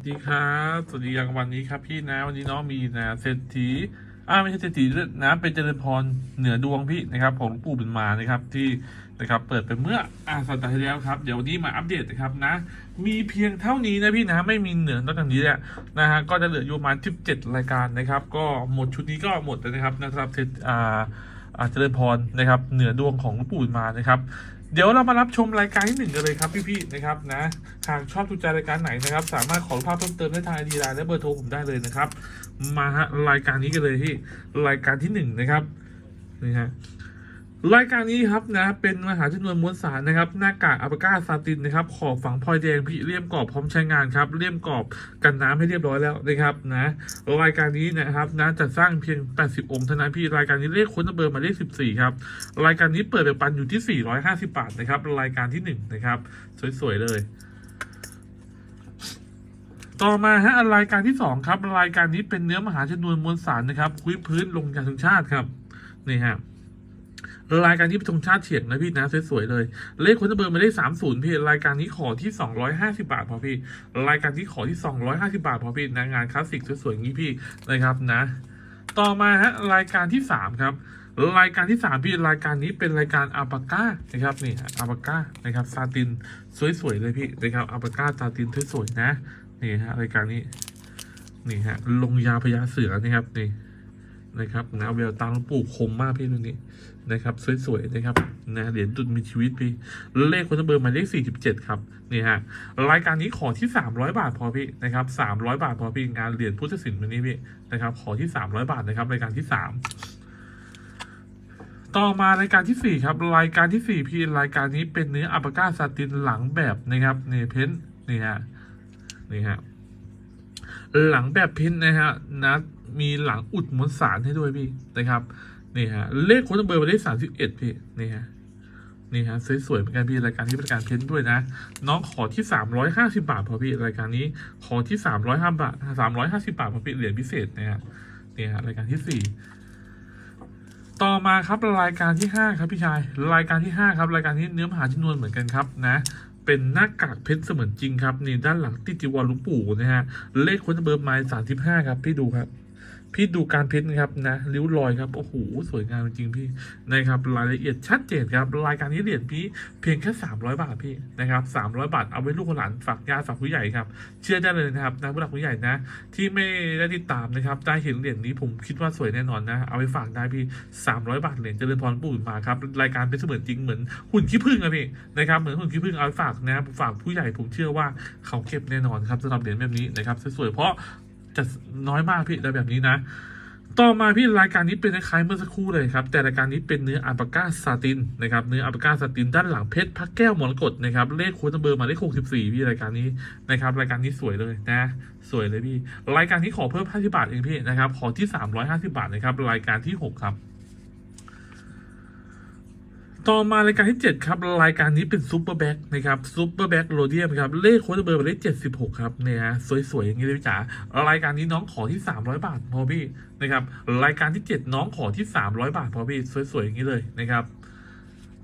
สวัสดีครับสวัสดีอย่างวันนี้ครับพี่นะวันนี้น้องมีนะเศรษฐีอ่าไม่ใช่เศรษฐีนะเป็นเจริญพรเหนือดวงพี่นะครับของปู่บุญมานะครับที่นะครับเปิดไปเมื่ออ่าสัปดาห์ที่แล้วครับเดี๋ยววันนี้มาอัปเดตนะครับนะ มีเพียงเท่านี้นะพี่นะไม่มีเหนือนอกจากนี้แหละนะฮะก็จะเหลืออยู่ประมาณ17 รายการนะครับ ก็หมดชุดนี้ก็หมดแล้วนะครับนะครับเศรษฐอ่าอ่าเจริญพรนะครับเหนือดวงของหลวงปู่มานะครับ เดี๋ยวเรามารับชมรายการที่หนึ่งกันเลยครับพี่ๆนะครับนะหากชอบถูกใจรายการไหนนะครับ สามารถขอรูปภาพเพิ่มเติมได้ทางไอดีไลน์และเบอร์โทรผมได้เลยนะครับ มาฮะรายการนี้กันเลยที่รายการที่หนึ่งนะครับนี่ฮะ รายการนี้ครับนะเป็นมหาชนวนมวลสารนะครับหน้ากากอัปกาซาตินนะครับขอบฝังพลอยแดงพี่เลี่ยมกรอบพร้อมใช้งานครับเลี่ยมกรอบกันน้ำให้เรียบร้อยแล้วนะครับนะรายการนี้นะครับนะจะสร้างเพียง 80 องค์เท่านั้นพี่รายการนี้เลขค้นเบอร์มาเลข 14 ครับรายการนี้เปิดแบบปันอยู่ที่ 450 บาทนะครับรายการที่1นะครับสวยๆเลยต่อมาฮะรายการที่2ครับรายการนี้เป็นเนื้อมหาชนวนมวลสารนะครับคุยพื้นลงยาธงชาติครับนี่ฮะ รายการนี้เป็นธงชาติเฉียงนะพี่นะสวยๆเลย เลขคนเบอร์มาได้สามศูนย์พี่รายการนี้ขอที่สองร้อยห้าสิบาทพอพี่ รายการที่ขอที่สองร้อยห้าสิบาทพอพี่นะงานคลาสสิกสวยๆงี้พี่นะครับนะ ต่อมาฮะรายการที่สามครับรายการที่สามพี่รายการนี้เป็นรายการอัปาก้านะครับนี่อัปาก้านะครับซาตินสวยๆเลยพี่นะครับอัปาก้าซาตินสวยๆนะนี่ฮะรายการนี้นี่ฮะลงยาพญาเสือนะครับนี่ นะครับนะเวลตาหลวงปู่คมมากพี่ตัวนี้นะครับ สวยๆนะครับนะเหรียญจุดมีชีวิตพี่เลขคนเบอร์หมายเลขสี่สิบเจ็ดครับนี่ฮะรายการนี้ขอที่สามร้อยบาทพอพี่นะครับสามร้อยบาทพอพี่งานเหรียญพุทธศิลป์วันนี้พี่นะครับขอที่สามร้อยบาทนะครับรายการที่สามต่อมารายการที่สี่ครับ รายการที่สี่พี่รายการนี้เป็นเนื้ออัปกาซาตินหลังแบบนะครับเนี่เพนนี่ฮะนี่ฮะ หลังแบบเพ้นท์นะฮะนะมีหลังอุดมวลสารให้ด้วยพี่นะครับนี่ฮะเลขโค้ดเบอร์มาได้สามสิบเอ็ดพี่นี่ฮะนี่ฮะสวยๆเหมือนกันพี่รายการที่เป็นการเพ้นท์ด้วยนะ น้องขอที่สามร้อยห้าสิบาทพอพี่รายการนี้ขอที่สามร้อยห้าบาทสามร้อยห้าสิบาทพอพี่เหรียญพิเศษนะฮะนี่ฮะรายการที่สี่ต่อมาครับรายการที่ 5 ครับพี่ชาย รายการที่ 5 ครับ รายการที่เนื้อมหาชนวนเหมือนกันครับนะ เป็นหน้ากากเพชรเสมือนจริงครับนี่ด้านหลังติดจีวรหลุงปู่นะฮะเลขคนเบอร์ไม้สามสิบห้าครับพี่ดูครับ พี่ดูการเพ้นท์นะครับนะริ้วรอยครับโอ้โหสวยงามจริงพี่นะครับรายละเอียดชัดเจนครับรายการนี้เหรียญพี่เพียงแค่300 บาทพี่นะครับ300 บาทเอาไว้ลูกหลานฝากญาติฝากผู้ใหญ่ครับเชื่อได้เลยนะครับนะผู้หลักผู้ใหญ่นะ ที่ไม่ได้ติดตามนะครับได้เห็นเหรียญนี้ผมคิดว่าสวยแน่นอนนะเอาไปฝากได้พี่ 300 บาทเหรียญเจริญพรปู่มาครับรายการเป็นเสมือนจริงเหมือนหุ่นขี้ผึ้งอะพี่นะครับเหมือนหุ่นขี้ผึ้งเอาไปฝากนะฝากผู้ใหญ่ผมเชื่อว่าเขาเก็บแน่นอนครับสำหรับเหรียญแบบนี้นะครับสวยๆเพราะ จะน้อยมากพี่ได้แบบนี้นะ ต่อมาพี่รายการนี้เป็นคล้ายเมื่อสักครู่เลยครับ แต่รายการนี้เป็นเนื้ออัลปาก้าซาตินนะครับเนื้ออัลปาก้าซาตินด้านหลังเพชรพักแก้วมรกตนะครับเลขโค้ดเบอร์มาเลข64พี่รายการนี้นะครับรายการนี้สวยเลยนะ สวยเลยพี่ รายการนี้ขอเพิ่ม50บาทเองพี่นะครับขอที่350บาทนะครับรายการที่6ครับ ต่อมารายการที่ 7 ครับ รายการนี้เป็นซูเปอร์แบ็กนะครับซูเปอร์แบ็กโรเดียมครับ เลขโค้ดเบอร์หมายเลข76ครับเนี่ยสวยๆ อย่างนี้เลยพี่จ๋ารายการนี้น้องขอที่ 300 บาทพอพี่นะครับรายการที่ 7 น้องขอที่ 300 บาทพอพี่สวยๆ อย่างนี้เลยนะครับ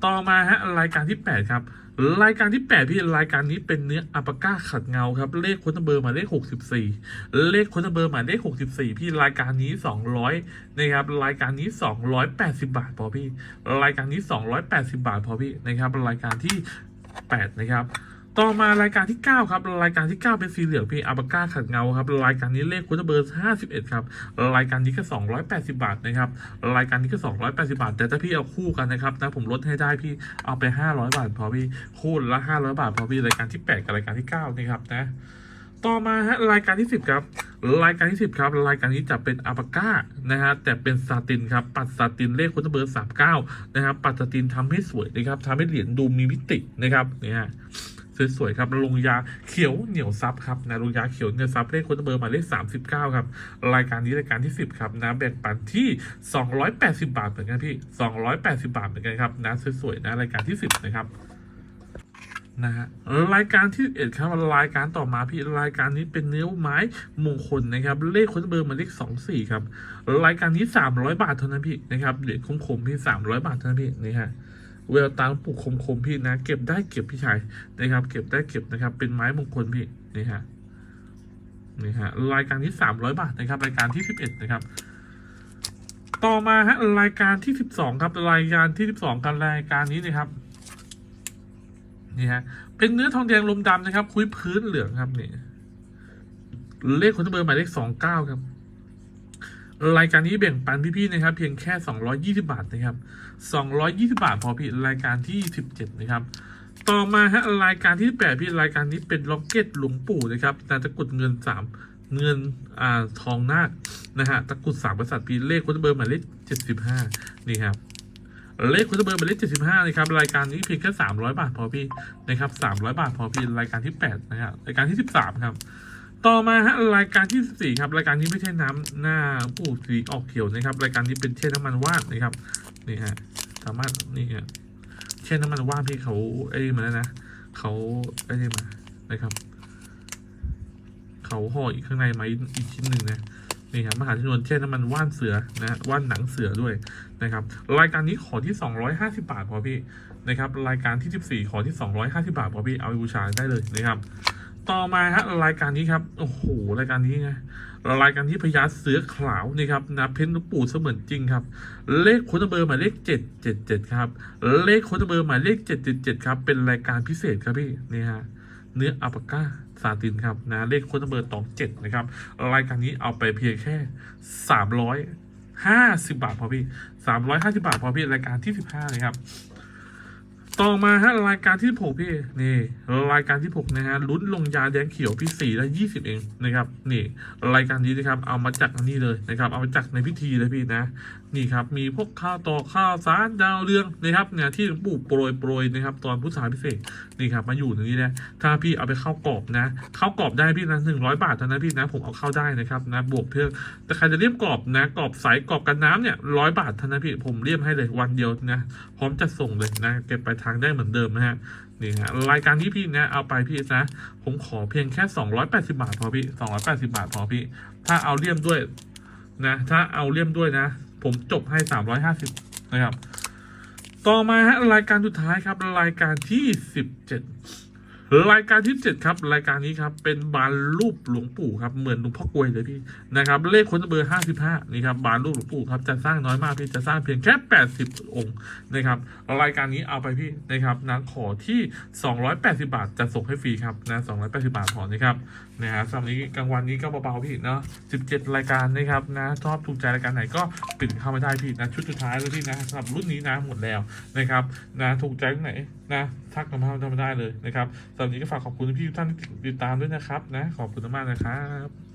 ต่อมาฮะรายการที่ 8 ครับ รายการที่ 8 พี่รายการนี้เป็นเนื้ออัปก้าขัดเงาครับ เลขคนเบอร์หมายเลข 64 เลขคนเบอร์หมายเลข 64 พี่รายการนี้ 200นะครับรายการนี้ 280 บาทพอพี่ รายการนี้ 280 บาทพอพี่นะครับรายการที่ 8 นะครับ ต่อมารายการที่ 9 ครับ รายการที่ 9 เป็นสีเหลืองพี่อัปก้าขัดเงาครับ รายการนี้เลขคุณเบอร์ 51 ครับ รายการนี้ก็ 280 บาทนะครับ รายการนี้ก็ 280 บาท แต่ถ้าพี่เอาคู่กันนะครับนะผมลดให้ได้พี่เอาไป 500 บาท พอพี่คู่ละ 500 บาท พอพี่รายการที่ 8 กับรายการที่ 9 นะครับนะต่อมาฮะรายการที่ 10 ครับ รายการที่ 10 ครับ รายการนี้จะเป็นอัปก้านะฮะแต่เป็นซาตินครับ ปัดซาตินเลขคุณเบอร์ 39 นะครับ ปัดซาตินทำให้สวยนะครับทำให้เหรียญดูมีมิตินะครับเนี่ย สวยๆครับลงยาเขียวเหนียวซับครับนะลงยาเขียวเหนียวซับเลขคนเบอร์หมายเลขสามสิบเก้าครับรายการนี้รายการที่สิบครับนะแบ่งปันที่สองร้อยแปดสิบาทเหมือนกันพี่สองร้อยแปดสิบาทเหมือนกันครับนะสวยๆนะรายการที่สิบนะครับนะฮะรายการที่เอ็ดครับรายการต่อมาพี่รายการนี้เป็นเนื้อไม้มงคลนะครับเลขคนเบอร์มาเลขสองสี่ครับรายการนี้สามร้อยบาทเท่านั้นพี่นะครับเหรียญคมๆพี่สามร้อยบาทเท่านั้นพี่นี่ฮะ เวลตาหลวงปู่คมๆพี่นะ เก็บได้เก็บพี่ชายนะครับ เก็บได้เก็บนะครับ เป็นไม้มงคลพี่นี่ฮะนี่ฮะรายการที่สามร้อยบาทนะครับ รายการที่สิบเอ็ดนะครับ ต่อมาฮะรายการที่สิบสองครับรายการที่สิบสองกันรายการนี้นะครับนี่ฮะเป็นเนื้อทองแดงลมดำนะครับ คุยพื้นเหลืองครับนี่เลขคนเบอร์หมายเลขสองเก้าครับ รายการนี้แบ่งปันพี่ๆนะครับ เพียงแค่สองร้อยี่สิบาทนะครับสองร้อยี่สิบาทพอพี่รายการที่สิบเจ็ดนะครับ ต่อมาฮะรายการที่แปดพี่รายการนี้เป็นล็อกเก็ตหลวงปู่นะครับนาตะกรุดเงินสามเงินอ่าทองนาคนะฮะตะกรุดสามกษัตริย์พี่เลขคนเบอร์หมายเลขเจ็ดสิบห้านี่ครับเลขคุณเบอร์หมายเลขเจ็ดสิบห้านะครับรายการนี้เพียงแค่สามร้อยบาทพอพี่นะครับสามร้อยบาทพอพี่รายการที่แปดนะครับรายการที่สิบสามครับ ต่อมาฮะรายการที่สี่ครับ รายการนี้ไม่ใช่น้ำหน้าปูสีออกเขียวนะครับ รายการนี้เป็นเช่นน้ำมันว่านนะครับนี่ฮะสามารถนี่ฮะเช่นน้ำมันว่านพี่เขาไอ้นี่มาแล้วนะเขาไอ้นี่มานะครับเขาห่ออีกข้างในมาอีกชิ้นหนึ่งนะนี่ครับมหาชนวนเช่นน้ำมันว่านเสือนะว่านหนังเสือด้วยนะครับ รายการนี้ขอที่ 250 บาทพอพี่นะครับ รายการที่ 14 ขอที่ 250 บาทพอพี่เอาไปบูชาได้เลยนะครับ ต่อมาฮะรายการนี้ครับโอ้โหรายการนี้ไงรายการที่พญาเสือขาวนี่ครับนะเพชรหลวงปู่เสมือนจริงครับ เลขค้ดเบอร์หมายเลขเจ็ดเจ็ดเจ็ดครับ เลขค้ดเบอร์หมายเลขเจ็ดเจ็ดเจ็ดครับเป็นรายการพิเศษครับพี่นี่ฮะเนื้ออัปปาก้าซาตินครับนะเลขค้ดเบอร์ตองเจ็ดนะครับรายการนี้เอาไปเพียงแค่สามร้อยห้าสิบบาทพอพี่สามร้อยห้าสิบาทพอพี่รายการที่สิบห้าเลยครับ ต่อมาฮะรายการที่หกพี่นี่รายการที่หกนะฮะลุ้นลงยาแดงเขียวพี่สี่และยี่สิบเองนะครับนี่รายการนี้นะครับเอามาจากอันนี้เลยนะครับเอามาจากในพิธีเลยพี่นะ นี่ครับมีพวกข้าวตอกข้าวสารดาวเรืองนะครับเนี่ยที่หลวงปู่โปรยโปรยนะครับตอนพุทธาพิเศษนี่ครับมาอยู่ตรงนี้นะถ้าพี่เอาไปเข้ากรอบนะเข้ากรอบได้พี่นะหนึ่งร้อยบาทเท่านั้นพี่นะผมเอาเข้าได้นะครับนะบวกเพื่อแต่ใครจะเลี่ยมกรอบนะกรอบใสกรอบกันน้ำเนี่ยร้อยบาทเท่านั้นพี่ผมเลี่ยมให้เลยวันเดียวนะพร้อมจะส่งเลยนะเก็บไปทางได้เหมือนเดิมนะฮะนี่ฮะรายการที่พี่นะเอาไปพี่นะผมขอเพียงแค่ 280 บาทพอพี่ 280 บาทพอพี่ ถ้าเอาเลี่ยมด้วยนะถ้าเอาเลี่ยมด้วยนะ ผมจบให้ 350 นะครับ ต่อมาฮะรายการสุดท้ายครับรายการที่ 17 รายการที่7ครับรายการนี้ครับเป็นบานรูปหลวงปู่ครับเหมือนหลวงพ่อกวยเลยพี่นะครับเลขค้นเบอร์55นี่ครับบานรูปหลวงปู่ครับจะสร้างน้อยมากพี่จะสร้างเพียงแค่80องค์นะครับรายการนี้เอาไปพี่นะครับนะขอที่280บาทจะส่งให้ฟรีครับนะ280บาทพอนะครับนะฮะสำหรับนี้กลางวันนี้ก็เบาๆพี่เนาะ17รายการนะครับนะชอบถูกใจรายการไหนก็ปิดเข้ามาได้พี่นะชุดสุดท้ายแล้วพี่นะสำหรับรุ่นนี้นะหมดแล้วนะครับนะถูกใจตรงไหนนะทักกันมาทำมาได้เลยนะครับสำหรับนี้ก็ฝากขอบคุณพี่ทุกท่านที่ติดตามด้วยนะครับนะ ขอบคุณมากนะครับ